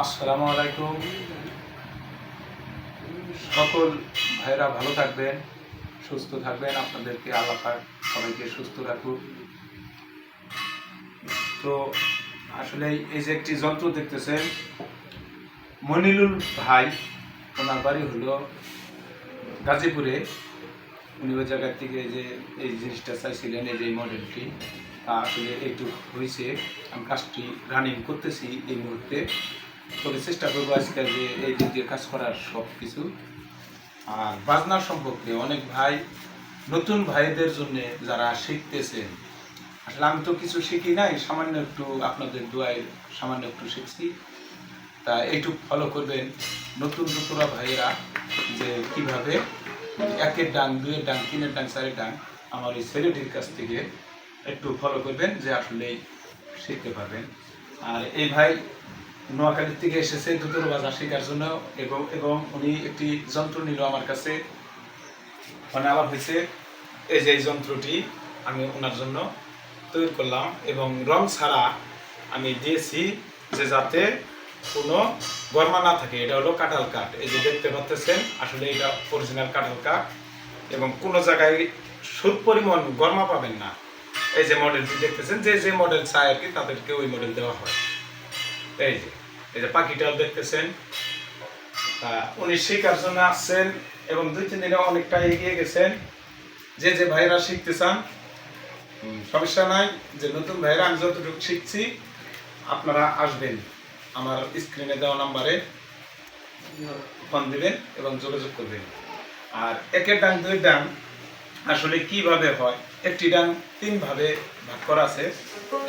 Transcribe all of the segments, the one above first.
আসসালামু আলাইকুম। সকল ভাইরা ভালো থাকবেন, সুস্থ থাকবেন। আপনাদেরকে আল্লাহ পাক সবাইকে সুস্থ রাখুক। তো আসলে এই যে একটি যন্ত্র দেখতেছেন মনিলুল ভাই, ওনার বাড়ি হলো গাজীপুরে। উনি ওই জায়গার থেকে যে, এই জিনিসটা চাইছিলেন, এই যে মডেলটি। তা আসলে এইটুকু হয়েছে। আমি কাজটি রানিং করতেছি এই মুহূর্তে। তবে চেষ্টা করব আজকে যে এই দিক দিয়ে কাজ করার সব কিছু আর বাজনা সম্পর্কে অনেক ভাই, নতুন ভাইদের জন্য যারা শিখতেছেন, আসলে আমি তো কিছু শিখি নাই, সামান্য একটু আপনাদের দোয়ায় সামান্য একটু শিখছি। তা এইটুকু ফলো করবেন নতুন নতুনরা ভাইয়েরা যে কীভাবে একের ডাং দুয়ের ডাং তিনের ডাং চারের ডাং আমার এই ছেলেটির কাছ থেকে একটু ফলো করবেন যে আসলে শিখতে পারবেন। আর এই ভাই নোয়াখালীর থেকে এসেছে দুটোর বাজার শেখার জন্য এবং এবং উনি একটি যন্ত্র নিল আমার কাছে। মানে আলাপ হয়েছে, এই যে এই যন্ত্রটি আমি ওনার জন্য তৈরি করলাম এবং রং ছাড়া আমি দিয়েছি যে যাতে কোনো গরমা না থাকে। এটা হলো কাঁঠাল কাঠ। এই যে দেখতে পাচ্ছেন, আসলে এটা অরিজিনাল কাঁঠাল কাঠ এবং কোনো জায়গায় সুদ পরিমাণ গরমা পাবেন না। এই যে মডেলটি দেখতেছেন, যে যে মডেল চায় আর কি, তাদেরকে ওই মডেল দেওয়া হয়। এই যে এই যে পাখিটাও দেখতেছেন। উনি শেখার জন্য আসছেন এবং দুই, তিন দিনে অনেকটা এগিয়ে গেছেন। যে যে ভাইরা শিখতে চান সমস্যা নাই, যে নতুন ভাইরা আমি যতটুকু শিখছি, আপনারা আসবেন আমার স্ক্রিনে দেওয়া নাম্বারে ফোন দিবেন এবং যোগাযোগ করবেন। আর একের ডাং দুই ডাং আসলে কীভাবে হয়, একটি ডাং তিন ভাবে ভাগ করা আছে।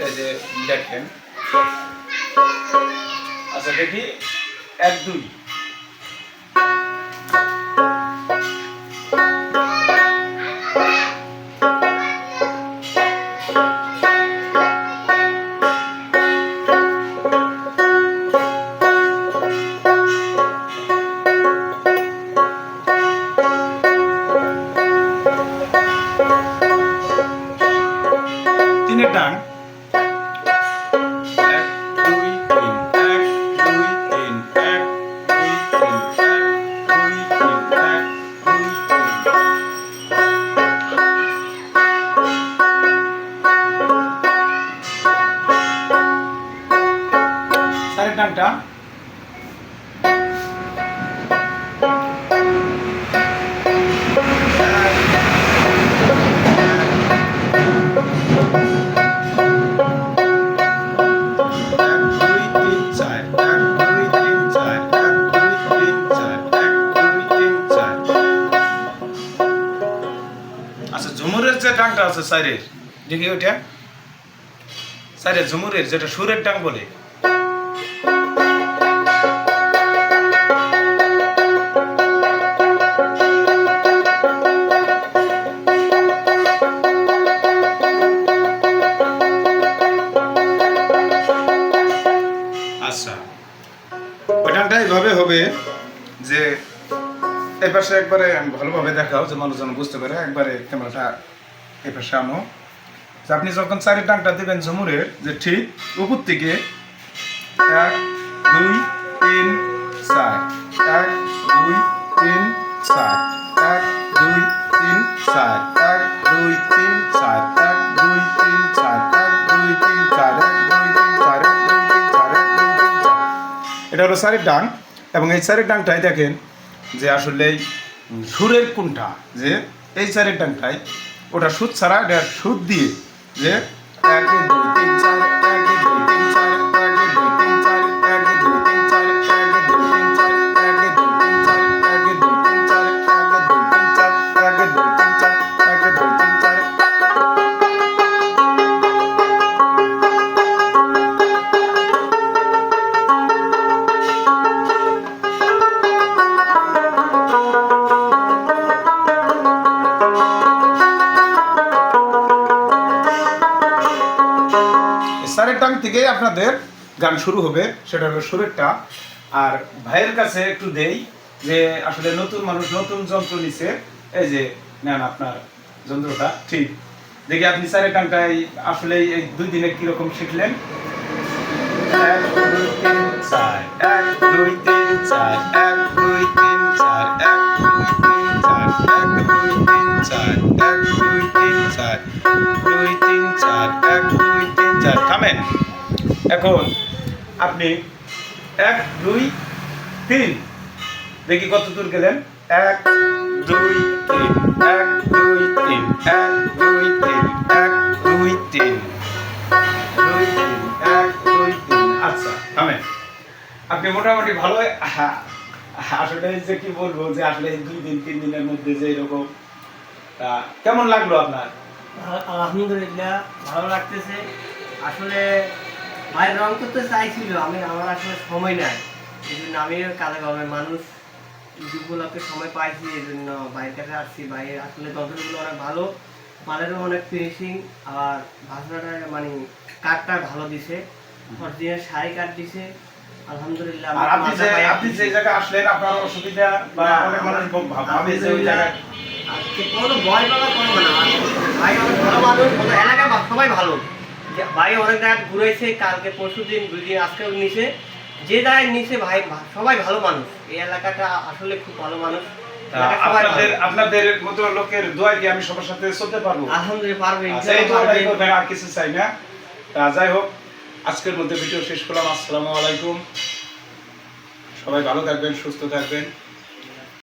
এই যে দেখেন। দেখি এক দুই। যে ডাংটা আছে সাইরের দেখি ওইটা। সাইরের ঝুমুরের যেটা সুরের ডাং বলে। আচ্ছা। ওইটানটা এইভাবে হবে যে এই একবারে ভালোভাবে দেখাও যে মানুষজন বুঝতে পারে, একবারে ক্যামেরাটা এই পাশে আনো। আপনি যখন চারের ডাংটা দেবেন ঝুমুরের, যে ঠিক উপর থেকে এক, দুই, তিন, চার, এক, দুই, তিন, চার, এক, দুই, তিন, চার, এক, দুই, তিন, চার, এক এটা হলো সারের ডাং এবং এই সারের ডাংটাই দেখেন যে আসলে সুরের কোনটা, যে এই সারের ডাংটাই ওটা সুদ ছাড়া এটা সুদ দিয়ে যে এক, দুই, তিন, চার, এক, দুই, তিন, চার থেকে আপনাদের গান শুরু হবে, সেটা হলো সুরেরটা। আর ভাইয়ের কাছে একটু দেই যে আসলে নতুন মানুষ, নতুন যন্ত্র নিছে। এই যে, নেন আপনার যন্ত্রটা, ঠিক। দেখি আপনি সারের টাংটাই আসলে এই দুই দিনে কীরকম শিখলেন? এক, দুই, তিন, চার, এক, দুই, তিন, চার, এক, দুই, তিন, চার, এক, দুই, তিন, চার, এক দুই তিন চার এক দুই তিন চার দুই, তিন, চার, এক, দুই, তিন, চার। থামেন। এখন আপনি এক, দুই, তিন। দেখি কত দূর গেলেন? এক, দুই, তিন। এক, দুই, তিন। এক, দুই, তিন। এক, দুই, তিন। দুই, তিন। এক, দুই, তিন। আচ্ছা থামেন। আপনি মোটামুটি ভালো আসলে যে কি বলব যে আসলে দুই দিন, তিন দিনের মধ্যে যে এরকম কেমন লাগল আপনার? আল- আলহামদুলিল্লাহ, ভালো লাগতেছে। আসলে ভাই রং করতে চাইছিল আমি আমার আসলে সময় নাই। এই জন্য আমি কাজে কর্মে মানুষ যুগগুলোকে সময় পাইছি এই জন্য বাইরের কাছে আসছি। বাইরে আসলে যন্ত্রগুলো অনেক ভালো মালেরও অনেক ফিনিশিং আর ভাষাটা মানে কাঠটা ভালো দিছে। অরিজিনাল শাড়ি কাঠ দিছে। আলহামদুলিল্লাহ আপনি যে মাথা আপনি যে জায়গায় আসলেন আপনার অসুবিধা বা অনেক মানুষ ভাব- যে ওই জায়গায়। কোনো ভয় পাওয়ার কোনো মানে না। ভাই অনেক ভালো মানুষ বা- সবাই ভালো। ভাই অনেক জায়গায় ঘুরেছে কালকে পরশু দিন দুই দিন আজকেও নিচে যে জায়গায় নিচে ভাই সবাই ভালো মানুষ। এই এলাকাটা আসলে খুব ভালো মানুষ। আপনাদের আপনাদের মতো লোকের দোয়া কি আমি সবার সাথে চলতে পারব? আলহামদুলিল্লাহ আচ্ছা, আর কিছু চাই না। যাই হোক আজকের মধ্যে ভিডিও শেষ করলাম। আসসালামু আলাইকুম। সবাই ভালো থাকবেন সুস্থ থাকবেন।